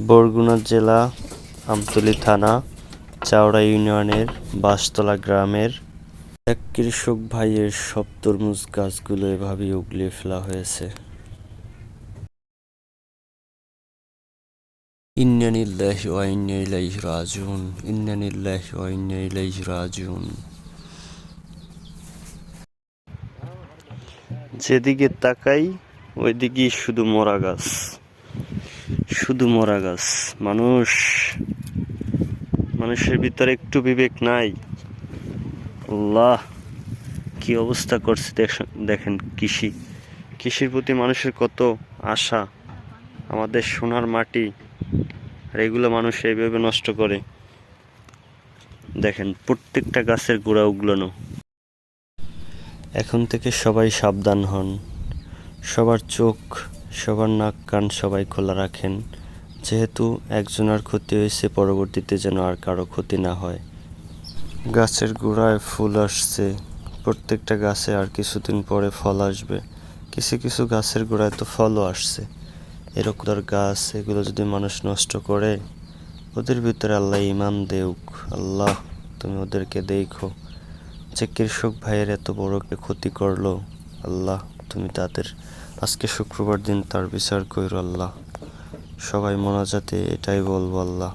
বরগুনা জেলা, আমতলী থানা, চাওড়া ইউনিয়নের বাঁশতলা গ্রামের এক কৃষক ভাইয়ের সব তরমুজ গাছগুলো এভাবেই উগলিয়ে ফেলা হয়েছে। ইন্নানিল্লাহি ওয়া ইন্না ইলাইহি রাজিউন, ইন্নানিল্লাহি ওয়া ইন্না ইলাইহি যেদিকে তাকাই, ওইদিকেই শুধু মরা গাছ। শুধু মরা গাছ। মানুষ, মানুষের ভিতরে একটু বিবেক নাই। আল্লাহ, কি অবস্থা করছে দেখ- দেখেন কৃষি। কৃষির প্রতি মানুষের কত আশা। আমাদের সোনার মাটি, আর এগুলো মানুষ এইভাবে নষ্ট করে। দেখেন, প্রত্যেকটা গাছের গোড়া উগলানো। এখন থেকে সবাই সাবধান হন। সবার চোখ সবার নাক কান সবাই খোলা রাখেন। যেহেতু একজনের ক্ষতি হয়েছে, পরবর্তীতে যেন আর কারও ক্ষতি না হয়। গাছের গোড়ায় ফুল আসছে। প্রত্যেকটা গাছে আর কিছুদিন পরে ফল আসবে। কিছু কিছু গাছের গোড়ায় তো ফলও আসছে। এরকম গাছ, এগুলো যদি মানুষ নষ্ট করে, ওদের ভিতরে আল্লাহ ইমান দেউক। আল্লাহ, তুমি ওদেরকে দেখো। যে কৃষক ভাইয়ের এত বড় ক্ষতি করল, আল্লাহ। তুমি তাদের আজকে শুক্রবার দিন তার বিচার কইর আল্লাহ। সবাই মোনাজাতে এটাই বলব আল্লাহ।